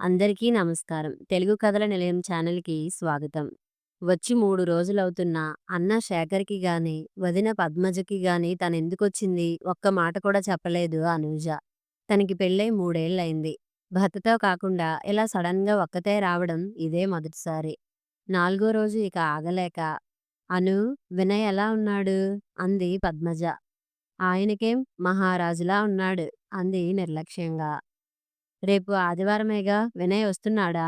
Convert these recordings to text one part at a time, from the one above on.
అందరికీ నమస్కారం. తెలుగు కథల నిలయం ఛానల్‌కి స్వాగతం. వచ్చి మూడు రోజులవుతున్నా అన్న శేఖర్‌కి గాని, వదిన పద్మజకి గాని తనెందుకొచ్చింది ఒక్క మాట కూడా చెప్పలేదు అనూజ. తనకి పెళ్ళై మూడేళ్ళయింది. భర్తతో కాకుండా ఇలా సడన్‌గా ఒక్కతే రావడం ఇదే మొదటిసారి. నాలుగో రోజు ఇక ఆగలేక అను వినయ్ ఎలా ఉన్నాడు?" అంది పద్మజ. "ఆయనకేం మహారాజులా ఉన్నాడు" అంది నిర్లక్ష్యంగా. "రేపు ఆదివారమేగా వినయ్ వస్తున్నాడా?"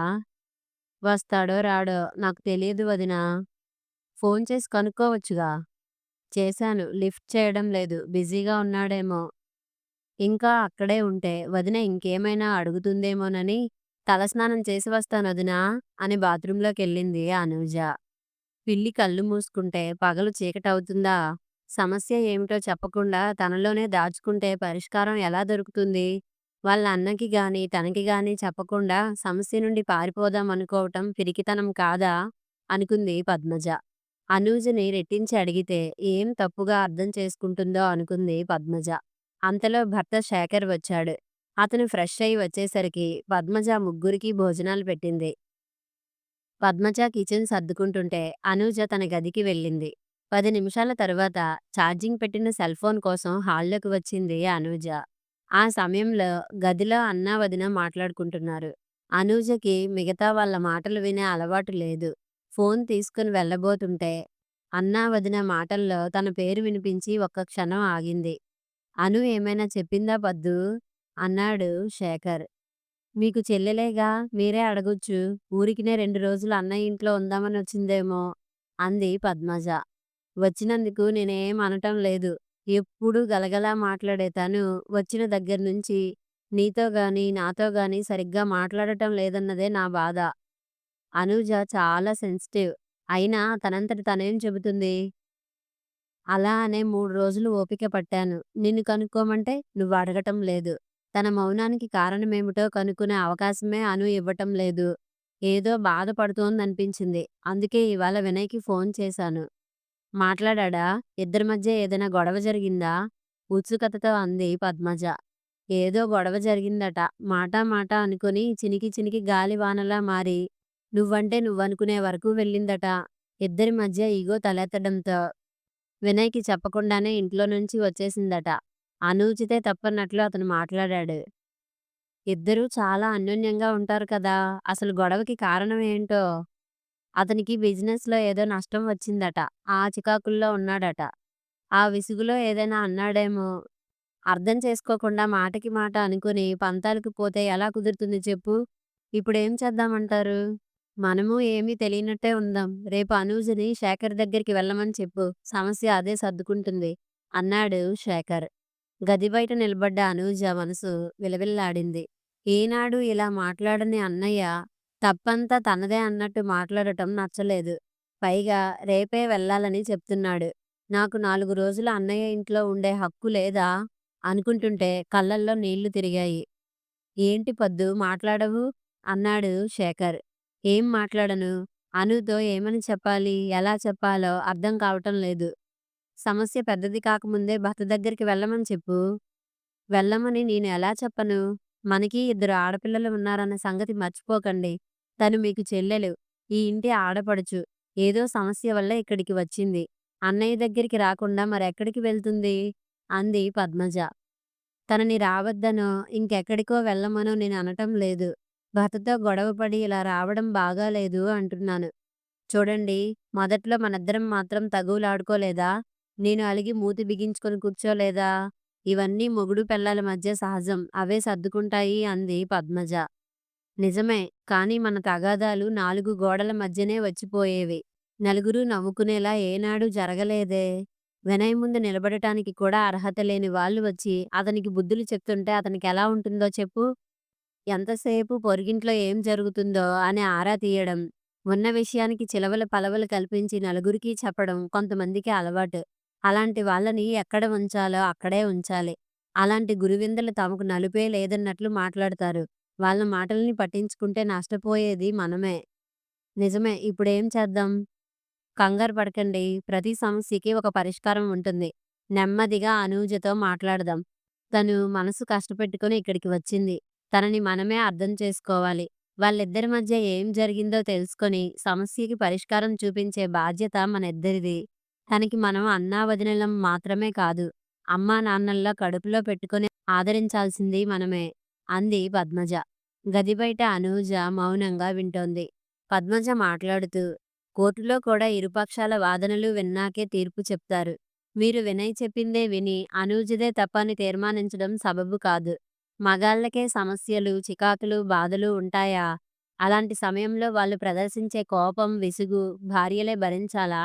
"వస్తాడో రాడో నాకు తెలియదు వదినా." "ఫోన్ చేసి కనుక్కోవచ్చుగా." "చేశాను లిఫ్ట్ చేయడం లేదు బిజీగా ఉన్నాడేమో." ఇంకా అక్కడే ఉంటే వదిన ఇంకేమైనా అడుగుతుందేమోనని "తలస్నానం చేసి వస్తాను వదినా అని బాత్రూంలోకి వెళ్ళింది అనూజ. పిల్లి కళ్ళు మూసుకుంటే పగలు చీకటవుతుందా? సమస్య ఏమిటో చెప్పకుండా తనలోనే దాచుకుంటే పరిష్కారం ఎలా దొరుకుతుంది? వాళ్ళ అన్నకి గాని, తనకి గాని చెప్పకుండా సమస్య నుండి పారిపోదామనుకోవటం పిరికితనం కాదా? అనుకుంది పద్మజ. అనూజని రెట్టించి అడిగితే ఏం తప్పుగా అర్థం చేసుకుంటుందో అనుకుంది పద్మజ. అంతలో భర్త శేఖర్ వచ్చాడు. అతను ఫ్రెష్ అయి వచ్చేసరికి పద్మజ ముగ్గురికి భోజనాలు పెట్టింది. పద్మజ కిచెన్ సర్దుకుంటుంటే అనూజ తన గదికి వెళ్ళింది. పది నిమిషాల తరువాత ఛార్జింగ్ పెట్టిన సెల్ఫోన్ కోసం హాల్లోకి వచ్చింది అనూజ. ఆ సమయంలో గదిలో అన్నా వదిన మాట్లాడుకుంటున్నారు. అనూజకి మిగతా వాళ్ళ మాటలు వినే అలవాటు లేదు. ఫోన్ తీసుకుని వెళ్ళబోతుంటే అన్నా వదిన మాటల్లో తన పేరు వినిపించి ఒక్క క్షణం ఆగింది. అను ఏమైనా చెప్పిందా పద్దూ? అన్నాడు శేఖర్. మీకు చెల్లెలేగా మీరే అడగొచ్చు. ఊరికినే రెండు రోజులు అన్నయ్య ఇంట్లో ఉందామనొచ్చిందేమో అంది పద్మజ. వచ్చినందుకు నేనేం అనటం లేదు. ఎప్పుడు గలగలా మాట్లాడే తను వచ్చిన దగ్గర నుంచి నీతో గాని, నాతో గాని సరిగ్గా మాట్లాడటం లేదన్నదే నా బాధ. అనూజ చాలా సెన్సిటివ్. అయినా తనంతట తనేం చెబుతుంది? అలా అనే మూడు రోజులు ఓపిక పట్టాను. నిన్ను కనుక్కోమంటే నువ్వు అడగటం లేదు. తన మౌనానికి కారణమేమిటో కనుక్కునే అవకాశమే అను ఇవ్వటం లేదు. ఏదో బాధపడుతోందనిపించింది అందుకే ఇవాళ వినయ్కి ఫోన్ చేశాను. మాట్లాడాడా? ఇద్దరి మధ్య ఏదైనా గొడవ జరిగిందా? ఉత్సుకతతో అంది పద్మజ. ఏదో గొడవ జరిగిందట. మాటా మాటా అనుకుని చినికి చినికి గాలివానలా మారి నువ్వంటే నువ్వనుకునే వరకు వెళ్ళిందట. ఇద్దరి మధ్య ఇగో తలెత్తడంతో వినయ్కి చెప్పకుండానే ఇంట్లో నుంచి వచ్చేసిందట. అనూచితే తప్పన్నట్లు అతను మాట్లాడాడు. ఇద్దరూ చాలా అన్యోన్యంగా ఉంటారు కదా! అసలు గొడవకి కారణం ఏంటో? అతనికి బిజినెస్లో ఏదో నష్టం వచ్చిందట. ఆ చికాకుల్లో ఉన్నాడట. ఆ విసుగులో ఏదైనా అన్నాడేమో. అర్థం చేసుకోకుండా మాటకి మాట అనుకుని పంతాలకు పోతే ఎలా కుదురుతుంది చెప్పు? ఇప్పుడేం చేద్దామంటారు? మనము ఏమీ తెలియనట్టే ఉందాం. రేపు అనూజని శేఖర్ దగ్గరికి వెళ్ళమని చెప్పు. సమస్య అదే సర్దుకుంటుంది అన్నాడు శేఖర్. గది బయట నిలబడ్డ అనూజ మనసు విలవిల్లాడింది. ఈనాడు ఇలా మాట్లాడని అన్నయ్య తప్పంతా తనదే అన్నట్టు మాట్లాడటం నచ్చలేదు. పైగా రేపే వెళ్ళాలని చెప్తున్నాడు. నాకు నాలుగు రోజులు అన్నయ్య ఇంట్లో ఉండే హక్కు లేదా? అనుకుంటుంటే కళ్ళల్లో నీళ్ళు తిరిగాయి. ఏంటి పద్దూ మాట్లాడవు? అన్నాడు శేఖర్. ఏం మాట్లాడను? అనుతో ఏమని చెప్పాలి? ఎలా చెప్పాలో అర్థం కావటం లేదు. సమస్య పెద్దది కాకముందే భర్త దగ్గరికి వెళ్ళమని చెప్పు. వెళ్ళమని నేను ఎలా చెప్పను? మనకి ఇద్దరు ఆడపిల్లలు ఉన్నారన్న సంగతి మర్చిపోకండి. తను మీకు చెల్లెలు. ఈ ఇంటి ఆడపడుచు. ఏదో సమస్య వల్ల ఇక్కడికి వచ్చింది. అన్నయ్య దగ్గరికి రాకుండా మరెక్కడికి వెళ్తుంది? అంది పద్మజ. తనని రావద్దనో, ఇంకెక్కడికో వెళ్ళమనో నేను అనటం లేదు. భర్తతో గొడవపడి ఇలా రావడం బాగాలేదు అంటున్నాను. చూడండి మొదట్లో మనిద్దరం మాత్రం తగువులాడుకోలేదా? నేను అలిగి మూతి బిగించుకొని కూర్చోలేదా? ఇవన్నీ మొగుడు పిల్లల మధ్య సహజం. అవే సర్దుకుంటాయి అంది పద్మజ. నిజమే. కానీ మన తగాదాలు నాలుగు గోడల మధ్యనే వచ్చిపోయేవి. నలుగురూ నవ్వుకునేలా ఏనాడూ జరగలేదే. వినయ్ ముందు నిలబడటానికి కూడా అర్హత లేని వాళ్ళు వచ్చి అతనికి బుద్ధులు చెప్తుంటే అతనికెలా ఉంటుందో చెప్పు? ఎంతసేపు పొరుగింట్లో ఏం జరుగుతుందో అని ఆరా తీయడం, ఉన్న విషయానికి చిలవలు పలవలు కల్పించి నలుగురికీ చెప్పడం కొంతమందికి అలవాటు. అలాంటి వాళ్ళని ఎక్కడ ఉంచాలో అక్కడే ఉంచాలి. అలాంటి గురువిందలు తమకు నలుపే లేదన్నట్లు మాట్లాడతారు. వాళ్ళ మాటల్ని పట్టించుకుంటే నష్టపోయేది మనమే. నిజమే ఇప్పుడేం చేద్దాం? కంగారు పడకండి. ప్రతి సమస్యకి ఒక పరిష్కారం ఉంటుంది. నెమ్మదిగా అనూజతో మాట్లాడదాం. తను మనసు కష్టపెట్టుకుని ఇక్కడికి వచ్చింది. తనని మనమే అర్థం చేసుకోవాలి. వాళ్ళిద్దరి మధ్య ఏం జరిగిందో తెలుసుకొని సమస్యకి పరిష్కారం చూపించే బాధ్యత మనిద్దరిది. తనకి మనం అన్నా వదినలం మాత్రమే కాదు. అమ్మా నాన్నల్లా కడుపులో పెట్టుకొని ఆదరించాల్సింది మనమే అంది పద్మజ. గది బయట అనూజ మౌనంగా వింటోంది. పద్మజ మాట్లాడుతూ కోర్టులో కూడా ఇరుపక్షాల వాదనలు విన్నాకే తీర్పు చెప్తారు. మీరు వినయ్ చెప్పిందే విని అనూజదే తప్పని తీర్మానించడం సబబు కాదు. మగాళ్ళకే సమస్యలు, చికాకులు, బాధలు ఉంటాయా? అలాంటి సమయంలో వాళ్ళు ప్రదర్శించే కోపం, విసుగు భార్యలే భరించాలా?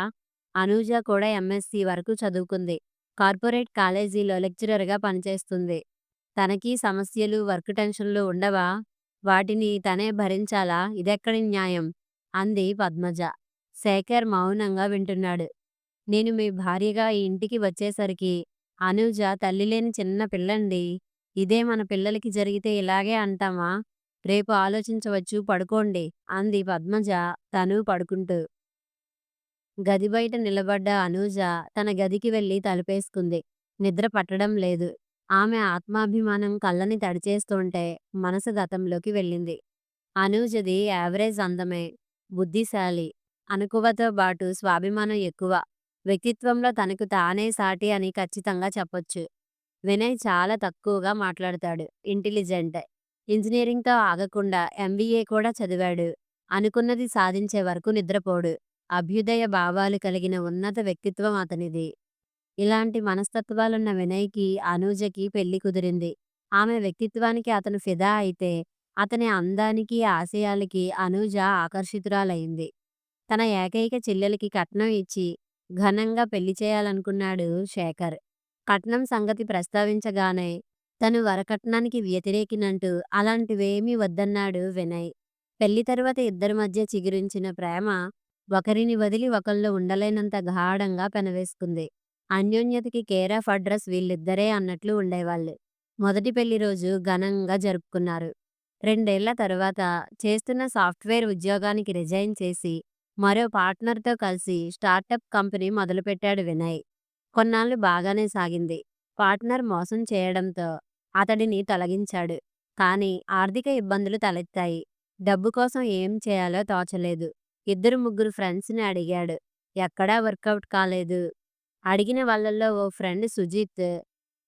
అనూజ కూడా ఎంఎస్సీ వరకు చదువుకుంది. కార్పొరేట్ కాలేజీలో లెక్చరర్‌గా పనిచేస్తుంది. తనకీ సమస్యలు, వర్క్ టెన్షన్‌లు ఉండవా? వాటిని తనే భరించాలా? ఇదెక్కడి న్యాయం? అంది పద్మజ. శేఖర్ మౌనంగా వింటున్నాడు. నేను మీ భార్యగా ఈ ఇంటికి వచ్చేసరికి అనూజ తల్లిలేని చిన్న పిల్లండి. ఇదే మన పిల్లలకి జరిగితే ఇలాగే అంటామా? రేపు ఆలోచించవచ్చు పడుకోండి అంది పద్మజ తనూ పడుకుంటూ. గది బయట నిలబడ్డ అనూజ తన గదికి వెళ్ళి తలుపేసుకుంది. నిద్ర పట్టడం లేదు. ఆమె ఆత్మాభిమానం కళ్ళని తడిచేస్తుంటే మనసు గతంలోకి వెళ్ళింది. అనూజది యావరేజ్ అందమే. బుద్ధిశాలి. అణకువతో బాటు స్వాభిమానం ఎక్కువ. వ్యక్తిత్వంలో తనకు తానే సాటి అని ఖచ్చితంగా చెప్పొచ్చు. వినయ్ చాలా తక్కువగా మాట్లాడతాడు. ఇంటెలిజెంట్. ఇంజనీరింగ్‌తో ఆగకుండా ఎంబీఏ కూడా చదివాడు. అనుకున్నది సాధించే వరకు నిద్రపోడు. అభ్యుదయ భావాలు కలిగిన ఉన్నత వ్యక్తిత్వం అతనిది. ఇలాంటి మనస్తత్వాలున్న వినయ్‌కి, అనూజకి పెళ్ళి కుదిరింది. ఆమె వ్యక్తిత్వానికి అతను ఫిదా అయితే అతని అందానికి, ఆశయాలకి అనూజ ఆకర్షితురాలైంది తన ఏకైక చెల్లెలకి కట్నం ఇచ్చి ఘనంగా పెళ్ళి చేయాలనుకున్నాడు శేఖర్. కట్నం సంగతి ప్రస్తావించగానే తను వరకట్నానికి వ్యతిరేకినంటూ అలాంటివేమీ వద్దన్నాడు వినయ్. పెళ్ళి తరువాత ఇద్దరి మధ్య చిగురించిన ప్రేమ ఒకరిని వదిలి ఒకళ్ళు ఉండలేనంత గాఢంగా పెనవేసుకుంది. అన్యోన్యతకి కేరాఫ్ అడ్రస్ వీళ్ళిద్దరే అన్నట్లు ఉండేవాళ్ళు. మొదటి పెళ్ళి రోజు ఘనంగా జరుపుకున్నారు. రెండేళ్ళ తరువాత చేస్తున్న సాఫ్ట్‌వేర్ ఉద్యోగానికి రిజైన్ చేసి మరో పార్ట్నర్‌తో కలిసి స్టార్టప్ కంపెనీ మొదలుపెట్టాడు వినయ్. కొన్నాళ్ళు బాగానే సాగింది. పార్ట్నర్ మోసం చేయడంతో అతడిని తొలగించాడు. కానీ ఆర్థిక ఇబ్బందులు తలెత్తాయి. డబ్బు కోసం ఏం చేయాలో తోచలేదు. ఇద్దరు ముగ్గురు ఫ్రెండ్స్‌ని అడిగాడు. ఎక్కడా వర్కౌట్ కాలేదు. అడిగిన వాళ్ళల్లో ఓ ఫ్రెండ్ సుజీత్.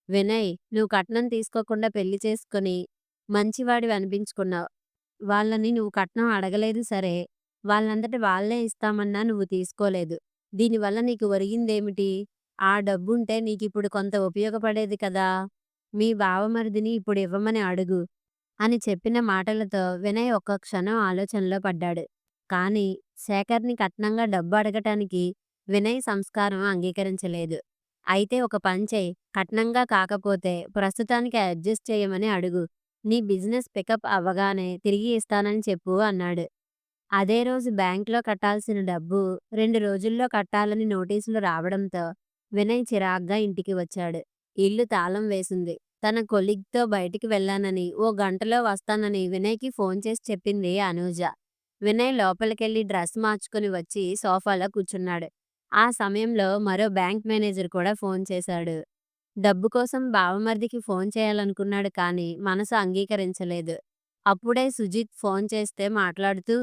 వినయ్ నువ్వు కట్నం తీసుకోకుండా పెళ్ళి చేసుకొని మంచివాడివి అనిపించుకున్నావు వాళ్ళని నువ్వు కట్నం అడగలేదు సరే. వాళ్ళంతటి వాళ్ళే ఇస్తామన్నా నువ్వు తీసుకోలేదు. దీనివల్ల నీకు ఒరిగిందేమిటి? ఆ డబ్బుంటే నీకిప్పుడు కొంత ఉపయోగపడేది కదా! మీ బావమరిదిని ఇప్పుడు ఇవ్వమని అడుగు అని చెప్పిన మాటలతో వినయ్ ఒక్క క్షణం ఆలోచనలో పడ్డాడు. కానీ శేఖర్‌ని కట్నంగా డబ్బు అడగటానికి వినయ్ సంస్కారం అంగీకరించలేదు. అయితే ఒక పనిచెయ్ కట్నంగా కాకపోతే ప్రస్తుతానికి అడ్జస్ట్ చేయమని అడుగు. నీ బిజినెస్ పికప్ అవ్వగానే తిరిగి ఇస్తానని చెప్పు అన్నాడు. అదే రోజు బ్యాంక్‌లో కట్టాల్సిన డబ్బు రెండు రోజుల్లో కట్టాలని నోటీసులు రావడంతో వినయ్ చిరాగ్గా ఇంటికి వచ్చాడు. ఇల్లు తాళం వేసింది తన కొలిగ్తో బయటికి వెళ్ళానని ఓ గంటలో వస్తానని వినయ్‌కి ఫోన్ చేసి చెప్పింది అనూజ. వినయ్ లోపలికెళ్ళి డ్రెస్ మార్చుకుని వచ్చి సోఫాలో కూర్చున్నాడు. ఆ సమయంలో మరో బ్యాంక్ మేనేజర్ కూడా ఫోన్ చేశాడు. డబ్బు కోసం బావమరిదికి ఫోన్ చేయాలనుకున్నాడు కానీ మనసు అంగీకరించలేదు. అప్పుడే సుజీత్ ఫోన్ చేస్తే మాట్లాడుతూ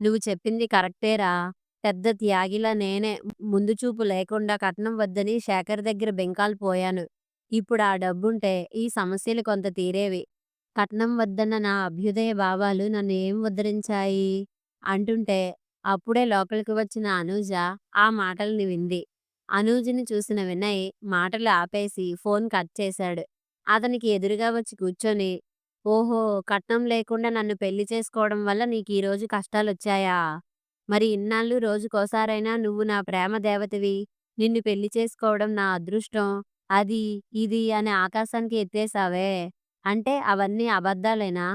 నువ్వు చెప్పింది కరెక్టేరా! పెద్ద త్యాగిలా నేనే ముందు చూపు లేకుండా కట్నం వద్దని శేఖర్ దగ్గర బెంకాలు పోయాను. ఇప్పుడు ఆ డబ్బుంటే ఈ సమస్యలు కొంత తీరేవి. కట్నం వద్దన్న నా అభ్యుదయ భావాలు నన్ను ఏం ఉద్ధరించాయి? అంటుంటే అప్పుడే లోపలికి వచ్చిన అనూజ ఆ మాటల్ని వింది. అనూజని చూసిన వినయ్ మాటలు ఆపేసి ఫోన్ కట్ చేశాడు. అతనికి ఎదురుగా వచ్చి కూర్చొని ఓహో! కట్నం లేకుండా నన్ను పెళ్ళి చేసుకోవడం వల్ల నీకు ఈరోజు కష్టాలొచ్చాయా? మరి ఇన్నాళ్ళు రోజుకోసారైనా నువ్వు నా ప్రేమ దేవతవి. నిన్ను పెళ్ళి చేసుకోవడం నా అదృష్టం. అది, ఇది అని ఆకాశానికి ఎత్తేసావే. అంటే అవన్నీ అబద్ధాలేనా?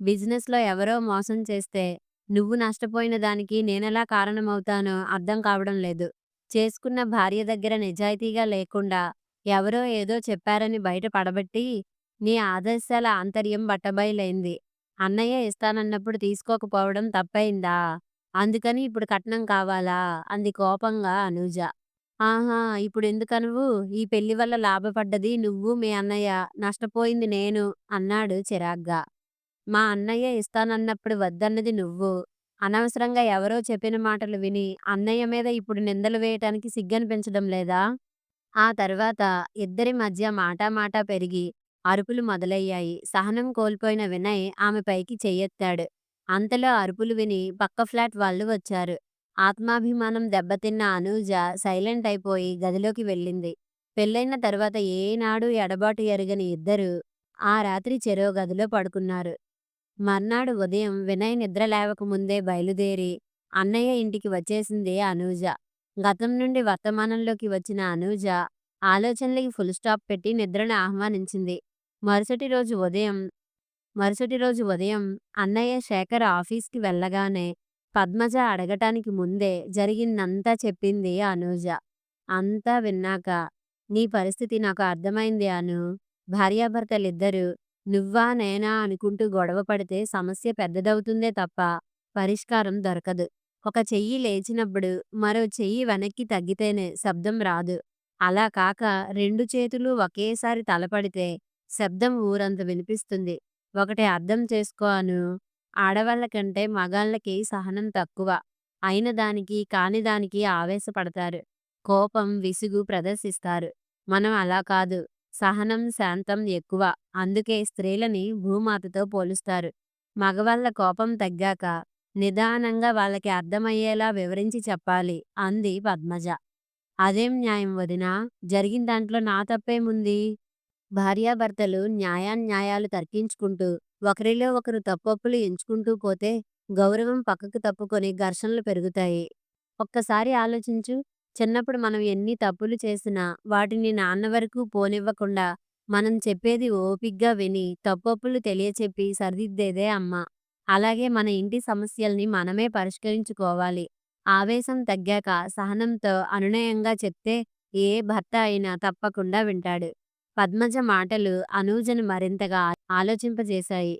బిజినెస్‌లో ఎవరో మోసం చేస్తే నువ్వు నష్టపోయిన దానికి నేనెలా కారణమవుతానో అర్థం కావడం లేదు. చేసుకున్న భార్య దగ్గర నిజాయితీగా లేకుండా ఎవరో ఏదో చెప్పారని బయట పడబట్టి నీ ఆదర్శాల ఆంతర్యం బట్టబయలైంది. అన్నయ్య ఇస్తానన్నప్పుడు తీసుకోకపోవడం తప్పైందా అందుకని ఇప్పుడు కట్నం కావాలా? అంది కోపంగా అనూజ. ఆహా! ఇప్పుడు ఎందుకనువు ఈ పెళ్ళి వల్ల లాభపడ్డది నువ్వు మీ అన్నయ్య. నష్టపోయింది నేను అన్నాడు చిరాగ్గా. మా అన్నయ్య ఇస్తానన్నప్పుడు వద్దన్నది నువ్వు. అనవసరంగా ఎవరో చెప్పిన మాటలు విని అన్నయ్య మీద ఇప్పుడు నిందలు వేయటానికి సిగ్గనిపించడం లేదా? ఆ తర్వాత ఇద్దరి మధ్య మాటామాటా పెరిగి అరుపులు మొదలయ్యాయి. సహనం కోల్పోయిన వినయ్ ఆమె పైకి చెయ్యెత్తాడు. అంతలో అరుపులు విని పక్క ఫ్లాట్ వాళ్ళు వచ్చారు. ఆత్మాభిమానం దెబ్బతిన్న అనూజ సైలెంట్ అయిపోయి గదిలోకి వెళ్ళింది. పెళ్ళైన తరువాత ఏనాడూ ఎడబాటు ఎరగని ఇద్దరూ ఆ రాత్రి చెరో గదిలో పడుకున్నారు. మర్నాడు ఉదయం వినయ్ నిద్ర లేవకముందే బయలుదేరి అన్నయ్య ఇంటికి వచ్చేసింది అనూజ. గతం నుండి వర్తమానంలోకి వచ్చిన అనూజ ఆలోచనలకి ఫుల్ స్టాప్ పెట్టి నిద్రను ఆహ్వానించింది. మరుసటి రోజు ఉదయం మరుసటి రోజు ఉదయం అన్నయ్య శేఖర్ ఆఫీస్‌కి వెళ్ళగానే పద్మజ అడగటానికి ముందే జరిగిందంతా చెప్పింది అనూజ. అంతా విన్నాక నీ పరిస్థితి నాకు అర్థమైంది అను భార్యాభర్తలిద్దరూ నువ్వా నేనా అనుకుంటూ గొడవ పడితే సమస్య పెద్దదవుతుందే తప్ప పరిష్కారం దొరకదు. ఒక చెయ్యి లేచినప్పుడు మరో చెయ్యి వెనక్కి తగ్గితేనే శబ్దం రాదు. అలా కాక రెండు చేతులు ఒకేసారి తలపడితే శబ్దం ఊరంత వినిపిస్తుంది. ఒకటి అర్థం చేసుకోను ఆడవాళ్ళకంటే ఆడవాళ్ళ కంటే మగాళ్ళకి సహనం తక్కువ. అయిన దానికి కాని దానికి ఆవేశపడతారు. కోపం, విసుగు ప్రదర్శిస్తారు. మనం అలా కాదు. సహనం, శాంతం ఎక్కువ. అందుకే స్త్రీలని భూమాతతో పోలుస్తారు. మగవాళ్ళ కోపం తగ్గాక నిదానంగా వాళ్ళకి అర్థమయ్యేలా వివరించి చెప్పాలి అంది పద్మజ. అదేం న్యాయం వదినా! జరిగిన దాంట్లో నా తప్పేముంది? భార్యాభర్తలు న్యాయాన్యాయాలు తర్కించుకుంటూ ఒకరిలో ఒకరు తప్పొప్పులు ఎంచుకుంటూ పోతే గౌరవం పక్కకు తప్పుకొని ఘర్షణలు పెరుగుతాయి. ఒక్కసారి ఆలోచించు. చిన్నప్పుడు మనం ఎన్ని తప్పులు చేసినా వాటిని నాన్న వరకు పోనివ్వకుండా మనం చెప్పేది ఓపిగ్గా విని తప్పప్పులు తెలియచెప్పి సరిదిద్దేదే అమ్మ. అలాగే మన ఇంటి సమస్యల్ని మనమే పరిష్కరించుకోవాలి. ఆవేశం తగ్గాక సహనంతో అనునయంగా చెప్తే ఏ భర్త అయినా తప్పకుండా వింటాడు. పద్మజ మాటలు అనూజను మరింతగా ఆలోచింపజేశాయి.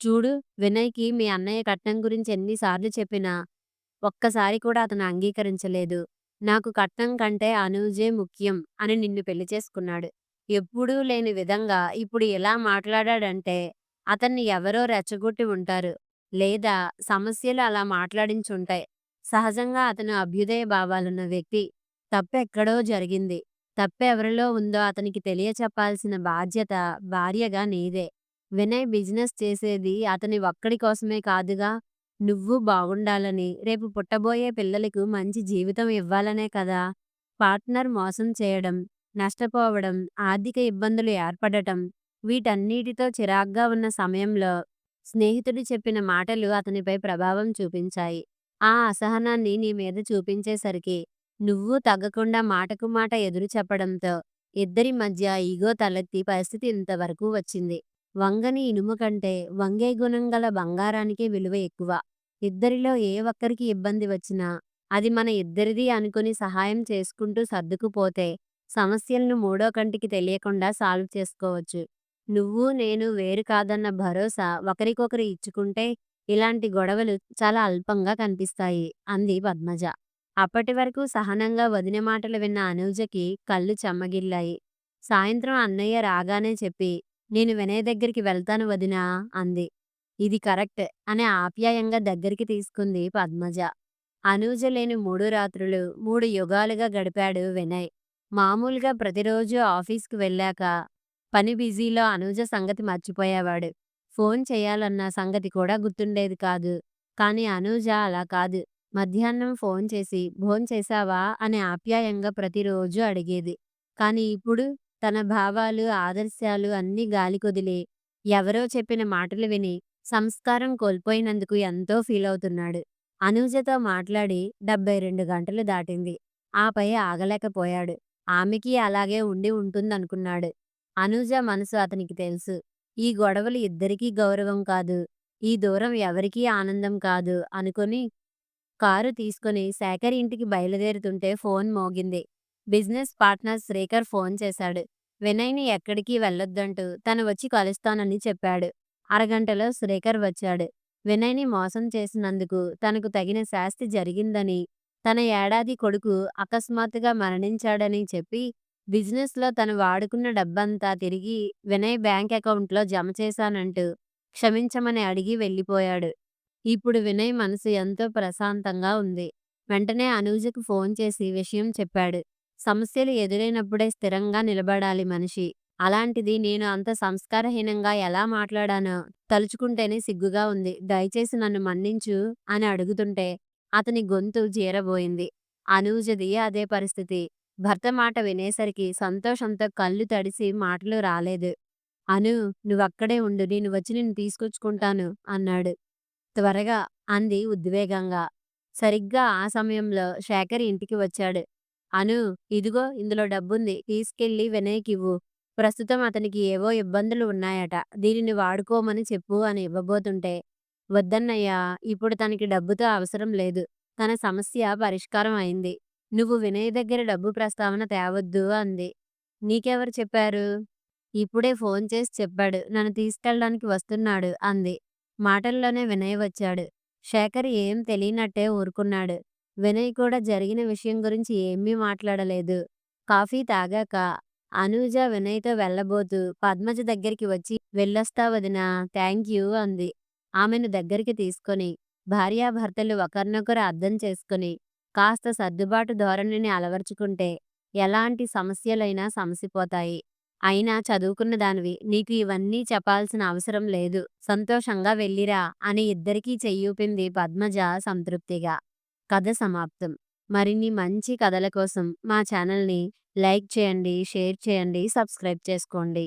చూడు వినయ్‌కి మీ అన్నయ్య కట్నం గురించి ఎన్నిసార్లు చెప్పినా ఒక్కసారి కూడా అతను అంగీకరించలేదు. నాకు కట్నం కంటే అనూజే ముఖ్యం అని నిన్ను పెళ్ళి చేసుకున్నాడు. ఎప్పుడూ లేని విధంగా ఇప్పుడు ఎలా మాట్లాడాడంటే అతన్ని ఎవరో రెచ్చగొట్టి ఉంటారు. లేదా సమస్యలు అలా మాట్లాడించుంటాయి. సహజంగా అతను అభ్యుదయ భావాలున్న వ్యక్తి. తప్పెక్కడో జరిగింది. తప్పెవరిలో ఉందో అతనికి తెలియచెప్పాల్సిన బాధ్యత భార్యగా నీదే. వినయ్ బిజినెస్ చేసేది అతని ఒక్కడి కోసమే కాదుగా! నువ్వు బాగుండాలని, రేపు పుట్టబోయే పిల్లలకు మంచి జీవితం ఇవ్వాలనే కదా! పార్ట్నర్ మోసం చేయడం, నష్టపోవడం, ఆర్థిక ఇబ్బందులు ఏర్పడటం వీటన్నిటితో చిరాగ్గా ఉన్న సమయంలో స్నేహితుడు చెప్పిన మాటలు అతనిపై ప్రభావం చూపించాయి. ఆ అసహనాన్ని నీ మీద చూపించేసరికి నువ్వు తగ్గకుండా మాటకు మాట ఎదురు చెప్పడంతో ఇద్దరి మధ్య ఈగో తలెత్తి పరిస్థితి ఇంతవరకు వచ్చింది. వంగని ఇనుము కంటే వంగే గుణం గల బంగారానికే విలువ ఎక్కువ. ఇద్దరిలో ఏ ఒక్కరికి ఇబ్బంది వచ్చినా అది మన ఇద్దరిది అనుకుని సహాయం చేసుకుంటూ సర్దుకుపోతే సమస్యలను మూడో కంటికి తెలియకుండా సాల్వ్ చేసుకోవచ్చు. నువ్వు నేను వేరు కాదన్న భరోసా ఒకరికొకరు ఇచ్చుకుంటే ఇలాంటి గొడవలు చాలా అల్పంగా కనిపిస్తాయి అంది పద్మజ. అప్పటివరకు సహనంగా వదిన మాటలు విన్న అనూజకి కళ్ళు చెమ్మగిల్లాయి. సాయంత్రం అన్నయ్య రాగానే చెప్పి నేను వినయ్ దగ్గరికి వెళ్తాను వదినా అంది. ఇది కరెక్ట్ అని ఆప్యాయంగా దగ్గరికి తీసుకుంది పద్మజ. అనూజ లేని మూడు రాత్రులు మూడు యుగాలుగా గడిపాడు వినయ్. మామూలుగా ప్రతిరోజూ ఆఫీస్‌కి వెళ్ళాక పని బిజీలో అనూజ సంగతి మర్చిపోయేవాడు. ఫోన్ చేయాలన్న సంగతి కూడా గుర్తుండేది కాదు. కానీ అనూజ అలా కాదు. మధ్యాహ్నం ఫోన్ చేసి భోంచేశావా అని ఆప్యాయంగా ప్రతిరోజు అడిగేది. కానీ ఇప్పుడు తన భావాలు, ఆదర్శాలు అన్నీ గాలికొదిలి ఎవరో చెప్పిన మాటలు విని సంస్కారం కోల్పోయినందుకు ఎంతో ఫీలవుతున్నాడు. అనూజతో మాట్లాడి డెబ్బై రెండు గంటలు దాటింది. ఆపై ఆగలేకపోయాడు. ఆమెకీ అలాగే ఉండి ఉంటుందనుకున్నాడు. అనూజ మనసు అతనికి తెలుసు. ఈ గొడవలు ఇద్దరికీ గౌరవం కాదు. ఈ దూరం ఎవరికీ ఆనందం కాదు అనుకుని కారు తీసుకుని శేఖర్ ఇంటికి బయలుదేరుతుంటే ఫోన్ మోగింది. బిజినెస్ పార్ట్నర్ శ్రీకర్ ఫోన్ చేశాడు. వినయ్‌ని ఎక్కడికీ వెళ్ళొద్దంటూ తను వచ్చి కలుస్తానని చెప్పాడు. అరగంటలో శ్రీకర్ వచ్చాడు. వినయ్‌ని మోసం చేసినందుకు తనకు తగిన శాస్తి జరిగిందని, తన ఏడాది కొడుకు అకస్మాత్తుగా మరణించాడని చెప్పి బిజినెస్‌లో తను వాడుకున్న డబ్బంతా తిరిగి వినయ్ బ్యాంక్ అకౌంట్‌లో జమ చేశానంటూ క్షమించమని అడిగి వెళ్ళిపోయాడు. ఇప్పుడు వినయ్ మనసు ఎంతో ప్రశాంతంగా ఉంది. వెంటనే అనూజకు ఫోన్ చేసి విషయం చెప్పాడు. సమస్యలు ఎదురైనప్పుడే స్థిరంగా నిలబడాలి మనిషి. అలాంటిది నేను అంత సంస్కారహీనంగా ఎలా మాట్లాడానో తలుచుకుంటేనే సిగ్గుగా ఉంది. దయచేసి నన్ను మన్నించు అని అడుగుతుంటే అతని గొంతు జీరబోయింది. అనూజది అదే పరిస్థితి. భర్త మాట వినేసరికి సంతోషంతో కళ్ళు తడిసి మాటలు రాలేదు. అను నువ్వక్కడే ఉండు. నేను వచ్చి నిన్ను తీసుకొచ్చుకుంటాను అన్నాడు. త్వరగా అంది ఉద్వేగంగా. సరిగ్గా ఆ సమయంలో శేఖర్ ఇంటికి వచ్చాడు. అను ఇదిగో ఇందులో డబ్బుంది. తీసుకెళ్ళి వినయ్కివ్వు. ప్రస్తుతం అతనికి ఏవో ఇబ్బందులు ఉన్నాయట. దీనిని వాడుకోమని చెప్పు అని ఇవ్వబోతుంటే వద్దన్నయ్యా ఇప్పుడు తనకి డబ్బుతో అవసరం లేదు. తన సమస్య పరిష్కారం అయింది. నువ్వు వినయ్ దగ్గర డబ్బు ప్రస్తావన తేవద్దు అంది. నీకెవరు చెప్పారు? ఇప్పుడే ఫోన్ చేసి చెప్పాడు. నన్ను తీసుకెళ్ళడానికి వస్తున్నాడు అంది. మాటల్లోనే వినయ్ వచ్చాడు. శేఖర్ ఏం తెలియనట్టే ఊరుకున్నాడు. వినయ్ కూడా జరిగిన విషయం గురించి ఏమీ మాట్లాడలేదు. కాఫీ తాగాక అనూజ వినయ్తో వెళ్ళబోతూ పద్మజ దగ్గరికి వచ్చి వెళ్ళొస్తా వదినా థ్యాంక్ యూ అంది. ఆమెను దగ్గరికి తీసుకొని భార్యాభర్తలు ఒకరినొకరు అర్థం చేసుకుని కాస్త సర్దుబాటు ధోరణిని అలవర్చుకుంటే ఎలాంటి సమస్యలైనా సమసిపోతాయి. అయినా చదువుకున్న దానివి. నీకు ఇవన్నీ చెప్పాల్సిన అవసరం లేదు. సంతోషంగా వెళ్ళిరా అని ఇద్దరికీ చెయ్యూపింది పద్మజ సంతృప్తిగా. కథ సమాప్తం. మరిన్ని మంచి కథల కోసం మా ఛానల్ని లైక్ చేయండి, షేర్ చేయండి, సబ్స్క్రైబ్ చేసుకోండి.